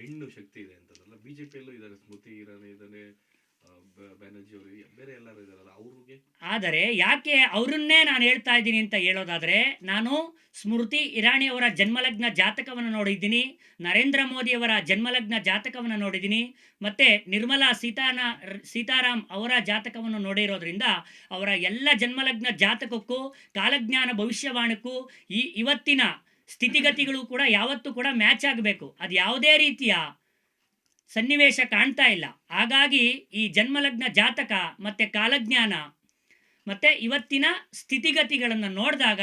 ಹೆಣ್ಣು ಶಕ್ತಿ ಇದೆ ಅಂತಂದ್ರಲ್ಲ ಬಿಜೆಪಿಯಲ್ಲೂ ಇದ್ದಾರೆ. ಸ್ಮೃತಿ ಇರಾನಿ ಇದ್ದಾನೆ ಬ- ಬ್ಯಾನರ್ಜಿ ಅವರು ಬೇರೆ ಎಲ್ಲರೂ ಇದಾರಲ್ಲ ಅವ್ರಿಗೆ? ಆದರೆ ಯಾಕೆ ಅವರನ್ನೇ ನಾನು ಹೇಳ್ತಾ ಇದ್ದೀನಿ ಅಂತ ಹೇಳೋದಾದರೆ, ನಾನು ಸ್ಮೃತಿ ಇರಾಣಿಯವರ ಜನ್ಮಲಗ್ನ ಜಾತಕವನ್ನು ನೋಡಿದ್ದೀನಿ, ನರೇಂದ್ರ ಮೋದಿಯವರ ಜನ್ಮಲಗ್ನ ಜಾತಕವನ್ನು ನೋಡಿದ್ದೀನಿ, ಮತ್ತು ನಿರ್ಮಲಾ ಸೀತಾನ, ಸೀತಾರಾಮ್ ಅವರ ಜಾತಕವನ್ನು ನೋಡಿರೋದ್ರಿಂದ ಅವರ ಎಲ್ಲ ಜನ್ಮಲಗ್ನ ಜಾತಕಕ್ಕೂ, ಕಾಲಜ್ಞಾನ ಭವಿಷ್ಯವಾಣಕ್ಕೂ ಈ ಇವತ್ತಿನ ಸ್ಥಿತಿಗತಿಗಳು ಕೂಡ ಯಾವತ್ತೂ ಕೂಡ ಮ್ಯಾಚ್ ಆಗಬೇಕು. ಅದು ಯಾವುದೇ ರೀತಿಯ ಸನ್ನಿವೇಶ ಕಾಣ್ತಾ ಇಲ್ಲ. ಹಾಗಾಗಿ ಈ ಜನ್ಮಲಗ್ನ ಜಾತಕ ಮತ್ತು ಕಾಲಜ್ಞಾನ ಮತ್ತು ಇವತ್ತಿನ ಸ್ಥಿತಿಗತಿಗಳನ್ನು ನೋಡಿದಾಗ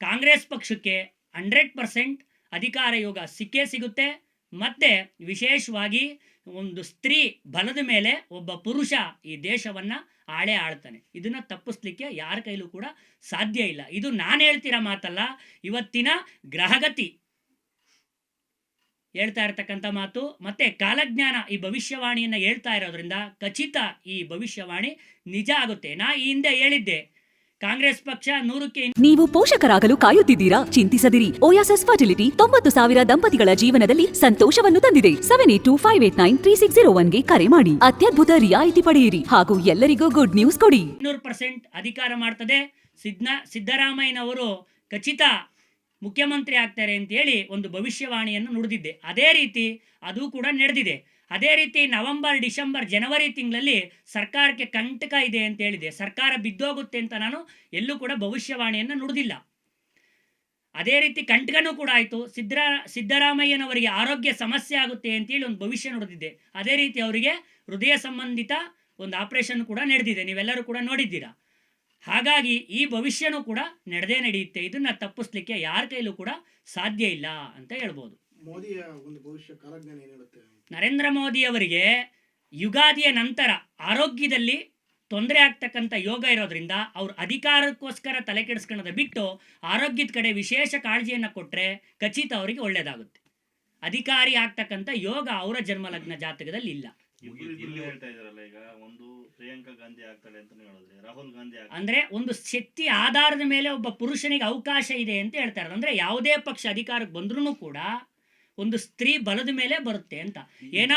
ಕಾಂಗ್ರೆಸ್ ಪಕ್ಷಕ್ಕೆ ಹಂಡ್ರೆಡ್ ಪರ್ಸೆಂಟ್ ಅಧಿಕಾರ ಯೋಗ ಸಿಕ್ಕೇ ಸಿಗುತ್ತೆ. ಮತ್ತು ವಿಶೇಷವಾಗಿ ಒಂದು ಸ್ತ್ರೀ ಬಲದ ಮೇಲೆ ಒಬ್ಬ ಪುರುಷ ಈ ದೇಶವನ್ನು ಆಳೆ ಆಳ್ತಾನೆ. ಇದನ್ನು ತಪ್ಪಿಸ್ಲಿಕ್ಕೆ ಯಾರ ಕೈಲೂ ಕೂಡ ಸಾಧ್ಯ ಇಲ್ಲ. ಇದು ನಾನು ಹೇಳ್ತಿರೋ ಮಾತಲ್ಲ, ಇವತ್ತಿನ ಗ್ರಹಗತಿ. ಹೇಳ್ತಾ ಇರತಕ್ಕಂಥ ಮಾತು, ಮತ್ತೆ ಕಾಲಜ್ಞಾನ ಈ ಭವಿಷ್ಯವಾಣಿಯನ್ನು ಹೇಳ್ತಾ ಇರೋದ್ರಿಂದ ಖಚಿತ ಈ ಭವಿಷ್ಯವಾಣಿ ನಿಜ ಆಗುತ್ತೆ. ನಾ ಈ ಹಿಂದೆ ಹೇಳಿದ್ದೆ ಕಾಂಗ್ರೆಸ್ ಪಕ್ಷ ನೂರಕ್ಕೆ ನೀವು ಪೋಷಕರಾಗಲು ಕಾಯುತ್ತಿದ್ದೀರಾ? ಚಿಂತಿಸದಿರಿ. ಓಯಾಸಸ್ ಫರ್ಟಿಲಿಟಿ ತೊಂಬತ್ತು ಸಾವಿರ ದಂಪತಿಗಳ ಜೀವನದಲ್ಲಿ ಸಂತೋಷವನ್ನು ತಂದಿದೆ. Seven eight two five eight nine three six zero ಒನ್ಗೆ ಕರೆ ಮಾಡಿ. ಅತ್ಯದ್ಭುತ ರಿಯಾಯಿತಿ ಪಡೆಯಿರಿ. ಹಾಗೂ ಎಲ್ಲರಿಗೂ ಗುಡ್ ನ್ಯೂಸ್ ಕೊಡಿ. ಇನ್ನೂರು ಪರ್ಸೆಂಟ್ ಅಧಿಕಾರ ಮಾಡ್ತದೆ. ಸಿದ್ನ ಸಿದ್ದರಾಮಯ್ಯನವರು ಖಚಿತ ಮುಖ್ಯಮಂತ್ರಿ ಆಗ್ತಾರೆ ಅಂತೇಳಿ ಒಂದು ಭವಿಷ್ಯವಾಣಿಯನ್ನು ನುಡಿದಿದ್ದೆ. ಅದೇ ರೀತಿ ಅದು ಕೂಡ ನಡೆದಿದೆ. ಅದೇ ರೀತಿ ನವೆಂಬರ್, ಡಿಸೆಂಬರ್, ಜನವರಿ ತಿಂಗಳಲ್ಲಿ ಸರ್ಕಾರಕ್ಕೆ ಕಂಟಕ ಇದೆ ಅಂತ ಹೇಳಿದೆ. ಸರ್ಕಾರ ಬಿದ್ದೋಗುತ್ತೆ ಅಂತ ನಾನು ಎಲ್ಲೂ ಕೂಡ ಭವಿಷ್ಯವಾಣಿಯನ್ನು ನುಡಿದಿಲ್ಲ. ಅದೇ ರೀತಿ ಕಂಟಕನೂ ಕೂಡ ಆಯಿತು. ಸಿದ್ದರಾ ಸಿದ್ದರಾಮಯ್ಯನವರಿಗೆ ಆರೋಗ್ಯ ಸಮಸ್ಯೆ ಆಗುತ್ತೆ ಅಂತೇಳಿ ಒಂದು ಭವಿಷ್ಯ ನುಡಿದಿದ್ದೆ ಅದೇ ರೀತಿ ಅವರಿಗೆ ಹೃದಯ ಸಂಬಂಧಿತ ಒಂದು ಆಪರೇಷನ್ ಕೂಡ ನಡೆದಿದೆ. ನೀವೆಲ್ಲರೂ ಕೂಡ ನೋಡಿದ್ದೀರಾ. ಹಾಗಾಗಿ ಈ ಭವಿಷ್ಯನೂ ಕೂಡ ನಡೆದೇ ನಡೆಯುತ್ತೆ. ಇದನ್ನು ತಪ್ಪಿಸ್ಲಿಕ್ಕೆ ಯಾರ ಕೈಲೂ ಕೂಡ ಸಾಧ್ಯ ಇಲ್ಲ ಅಂತ ಹೇಳ್ಬೋದು. ಮೋದಿಯ ಒಂದು ಭವಿಷ್ಯ ಕಾಲಜ್ಞಾನ ಏನ್ ಹೇಳುತ್ತೆ? ನರೇಂದ್ರ ಮೋದಿ ಅವರಿಗೆ ಯುಗಾದಿಯ ನಂತರ ಆರೋಗ್ಯದಲ್ಲಿ ತೊಂದರೆ ಆಗ್ತಕ್ಕಂಥ ಯೋಗ ಇರೋದ್ರಿಂದ ಅವ್ರ ಅಧಿಕಾರಕ್ಕೋಸ್ಕರ ತಲೆ ಕೆಡಿಸ್ಕೊಳ್ಳೋದ ಬಿಟ್ಟು ಆರೋಗ್ಯದ ಕಡೆ ವಿಶೇಷ ಕಾಳಜಿಯನ್ನು ಕೊಟ್ಟರೆ ಖಚಿತ ಅವರಿಗೆ ಒಳ್ಳೇದಾಗುತ್ತೆ. ಅಧಿಕಾರಿ ಆಗ್ತಕ್ಕಂಥ ಯೋಗ ಅವರ ಜನ್ಮಲಗ್ನ ಜಾತಕದಲ್ಲಿ ಇಲ್ಲ. ಇಬ್ರು ಇಬ್ರು ಹೇಳ್ತಾ ಇದಾರಲ್ಲ ಈಗ ಒಂದು ಪ್ರಿಯಾಂಕಾ ಗಾಂಧಿ ಆಗ್ತಾಳೆ ಅಂತಾನೆ ಹೇಳಿದ್ರೆ ರಾಹುಲ್ ಗಾಂಧಿ ಆಗ್ತಾರೆ ಅಂದ್ರೆ ಒಂದು ಶಕ್ತಿ ಆಧಾರದ ಮೇಲೆ ಒಬ್ಬ ಪುರುಷನಿಗೆ ಅವಕಾಶ ಇದೆ ಅಂತ ಹೇಳ್ತಾರೆ ಅಂದ್ರೆ ಯಾವುದೇ ಪಕ್ಷ ಅಧಿಕಾರಕ್ಕೆ ಬಂದ್ರೂ ಕೂಡ ಒಂದು ಸ್ತ್ರೀ ಬಲದ ಮೇಲೆ ಬರುತ್ತೆ ಅಂತ. ಏನಾ